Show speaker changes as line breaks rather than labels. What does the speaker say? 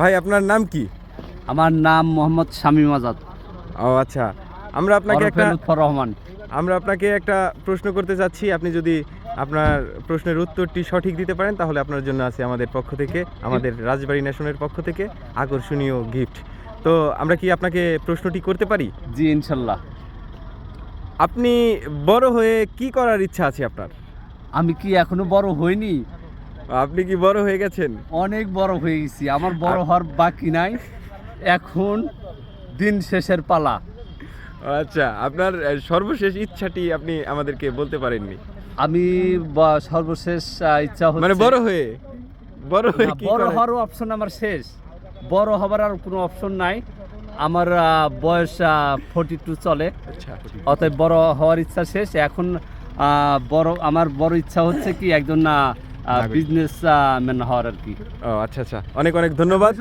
ভাই আপনার নাম কি?
আমার নাম মোহাম্মদ শামীম আজাদ।
ও আচ্ছা। আমরা আপনাকে একটা
রহমান।
আমরা আপনাকে একটা প্রশ্ন করতে চাচ্ছি। আপনি যদি আপনার প্রশ্নের উত্তরটি সঠিক দিতে পারেন তাহলে আপনার জন্য আছে আমাদের পক্ষ থেকে আমাদের রাজবাড়ি ন্যাশনের পক্ষ থেকে আকর্ষণীয় গিফট তো আমরা কি আপনাকে প্রশ্নটি করতে পারি?
জি ইনশাল্লাহ।
আপনি বড় হয়ে কি করার ইচ্ছা আছে আপনার?
আমি কি এখনও বড় হইনি?
আপনি কি বড় হয়ে গেছেন?
অনেক বড় হয়ে গেছি। আমার বড় হওয়ার বাকি নাই। এখন দিন শেষের পালা।
আচ্ছা আপনার সর্বশেষ ইচ্ছাটি আপনি আমাদেরকে বলতে পারেননি?
আমি সর্বশেষ ইচ্ছা হচ্ছে
মানে বড় হয়ে? বড় হয়ে
না, বড়
করার-
হওয়ার অপশন আমার শেষ। বড় হবার আর কোনো অপশন নাই। আমার বয়স ফোর্টি টু চলে।
আচ্ছা
অতএব বড় হওয়ার ইচ্ছা শেষ। এখন বড় আমার বড় ইচ্ছা হচ্ছে কি একজন
নাগরিক।
বিজনেস ম্যান হওয়ার আর কি।
ও আচ্ছা আচ্ছা। অনেক অনেক ধন্যবাদ।